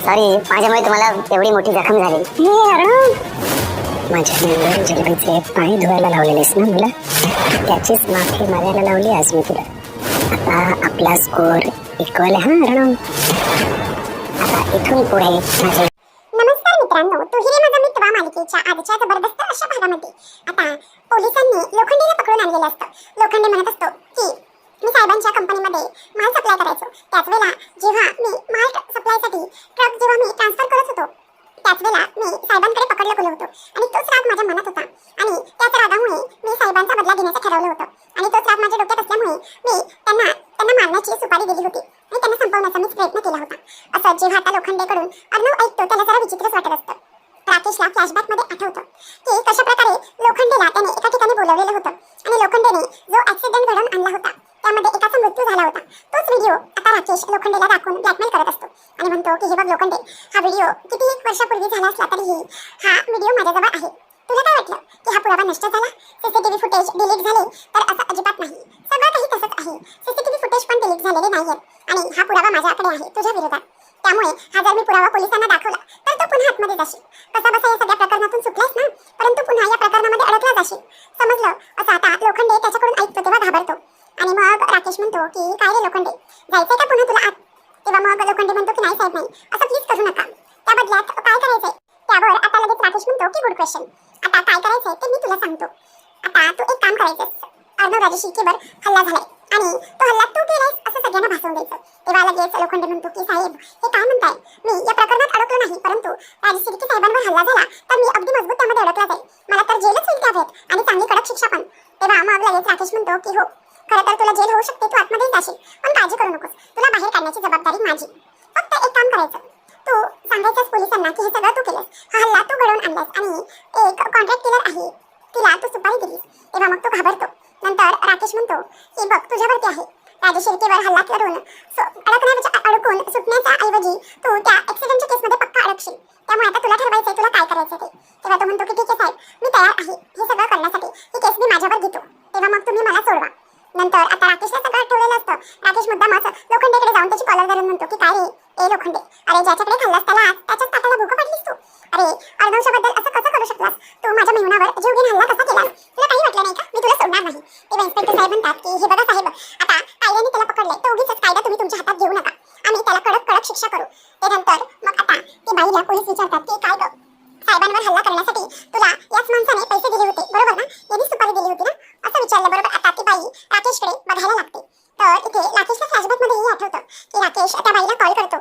Sorry माझ्यामुळे तुम्हाला एवढी मोठी जखम झाली. माझ्या नंबर जलबीचे पाणी धुवायला लावलेलेस ना मला? त्याचीच माफी मागायला लावली आज मी तुला. आता आपला स्कोर इक्वल हा आता इथून पुढे माझे नमस्कार मित्रांनो तू हिरे माझा मित्र मालिकेच्या आजच्या जबरदस्त अशा भागामध्ये. आता पोलिसांनी लोखंडेला पकडून आणलेलं असतं. लोखंडे म्हणत असतो साहेबांच्या कंपनीमध्ये माल सप्लाय करायचो. त्याच वेळेला जेव्हा मी माल सप्लायसाठी ट्रक जेव्हा मी ट्रान्सफर करत होतो त्याच वेळेला मी साहेबांकडे पकडलं गेलो होतो. आणि तोच राग माझ्या मनात होता. आणि त्याच रागामुळे मी साहेबांचा बदला घेण्याचं ठरवलं होतं. आणि तोच राग माझ्या डोक्यात असल्यामुळे मी त्यांना त्यांना मारण्याची सुपारी दिली होती. आणि त्यांना संपवण्याचा मी प्रयत्न केला होता. असं जेव्हा आता लोखंडेकडून अर्णव ऐकतो त्याला जरा विचित्रच वाटत असतं. राकेशला फ्लॅशबॅकमध्ये आठवतं की कशा प्रकारे लोखंडेला त्याने एका ठिकाणी बोलवलेलं होतं आणि लोखंडेने जो ऍक्सिडेंट घडवून आणला होता त्यामध्ये केला होता. तोच व्हिडिओ आता राकेश लोखंडेला दाखवून ब्लॅकमेल करत असतो. आणि म्हणतो की हे बघ लोखंडे हा व्हिडिओ किती एक वर्षापूर्वी झाला असला तरीही हा व्हिडिओ माझ्याजवळ आहे. तुला काय वाटलं? की हा पुरावा नष्ट झाला? सीसीटीव्ही फुटेज डिलीट झाले? तर असं अजिबात नाही. सगळं काही तसंच आहे. सीसीटीव्ही फुटेज पण डिलीट झालेले नाही आणि हा पुरावा माझ्याकडे आहे तुझ्या विरोधात. त्यामुळे हा जर मी पुरावा पोलिसांना दाखवला तर तो पुन्हा आतमध्ये जाशील. कसा बसा या सगळ्या प्रकरणातून सुटलास ना? परंतु पुन्हा या प्रकरणामध्ये अडकला जाशील. समजलं? असं आता लोखंडे आणि मग राकेश म्हणतो की काय रे लोखंडे? जायचंय का पुन्हा तुला आत? तेव्हा मग लोखंडे म्हणतो की नाही साहेब नाही. असं प्लीज करू नका. त्या बदल्यात काय करायचंय? त्यावर आता लगेच राकेश म्हणतो की गुड क्वेश्चन आता काय करायचंय ते मी तुला सांगतो. आता तू एक काम करायचंस. अर्णव राजेशी शिकेवर हल्ला झालाय. आणि तो हल्ला तू केलायस असं सगळ्यांना भासवून द्यायचं. तेव्हा लगेच लोखंडे म्हणतो की साहेब हे काय म्हणताय? मी या प्रकरणात अडकलो नाही. परंतु राजे शिर्के साहेबांवर हल्ला झाला तर मी अगदी मजबूत त्यामध्ये अडकला जाईल. मला तर जेलच होईल त्यावेळेत आणि चांगली कडक शिक्षा पण. तेव्हा मग लगेच राकेश म्हणतो की हो खरं तर तुला जेल होऊ शकते तू आतमध्ये जाशील. पण काळजी करू नकोस. तुला बाहेर काढण्याची जबाबदारी माझी. फक्त एक काम करायचं. तू सांगायचंच पोलिसांना की हे सगळं तू केलंस. हा हल्ला तू घडवून आणलास आणि एक कॉन्ट्रॅक्ट किलर आहे. तिला तू सुपारी दिलीस. तेव्हा मग तो घाबरतो. नंतर राकेश म्हणतो की बघ तुझ्यावरती आहे. राजे शिर्केवर हल्ला करून अडकण्याच्या अडकून सुटण्याच्या ऐवजी तू त्या ऍक्सिडेंटच्या केसमध्ये पक्का अडकशील. त्यामुळे आता तुला ठरवायचंय तुला काय करायचं ते. तेव्हा तो म्हणतो की ठीक आहे साहेब मी तयार आहे. हे सगळं करण्यासाठी ही केस मी माझ्यावर घेतो. तेव्हा मग तुम्ही मला सोडवा. नंतर आता राकेशला सगळं ठेवलेलं असतं. राकेश मुद्दाम असं लोखंडेकडे जाऊन त्याची कॉलर धरून म्हणतो की काय रे? ए लोखंडे अरे ज्याच्याकडे खाल्लास त्याला त्याच्याच ताटाला भूक पडलीस तू. अरे अर्धवशाबद्दल असं कसं करू शकलास? तू माझ्या मेहनावर जीव घेऊन हल्ला कसा केला तुला काही वाटलं नाही का? मी तुला सोडणार नाही. तेव्हा इन्स्पेक्टर साहेब म्हणतात की हे बघा साहेब आता कायद्याने त्याला पकडलंय. तो उगीच कायदा तुम्ही तुमच्या हातात घेऊ नका. आम्ही त्याला कडक कडक शिक्षा करू. ते नंतर मग आता ते बाईला पोलीस विचारतात की काय गं साहेबांवर हल्ला करण्यासाठी तुला याच माणसाने पैसे दिले होते बरोबर ना यांनी सुपारी दिली होती ना असं विचारलं बरोबर आता ती बाई राकेशकडे लागते तर इथे राकेशला फ्लॅशबॅकमध्ये आठवतं की राकेश त्या बाईला कॉल करतो.